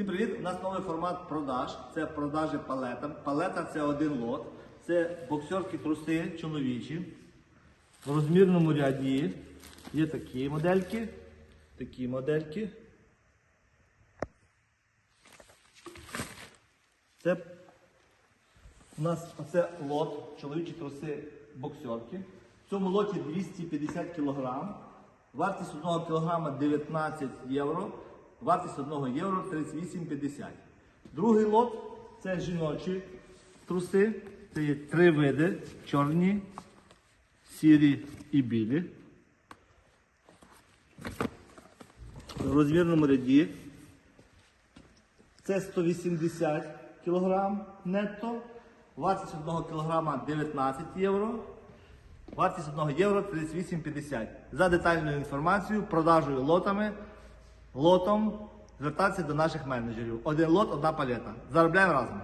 Всім привіт! У нас новий формат продаж. Це продажі палетам. Палета це один лот. Це боксерські труси чоловічі. В розмірному ряді є такі модельки, такі модельки. Це у нас оце лот, чоловічі труси боксерки. В цьому лоті 250 кг. Вартість 1 кг 19 євро. Вартість 1 євро 38,50. Другий лот це жіночі труси. Це є три види: чорні, сірі і білі. В розмірному ряді. Це 180 кг нетто. Вартість 1 кг 19 євро. Вартість 1 євро 38,50. За детальною інформацією, продажею лотами, лотом звертатися до наших менеджерів. Один лот, одна палета. Заробляємо разом.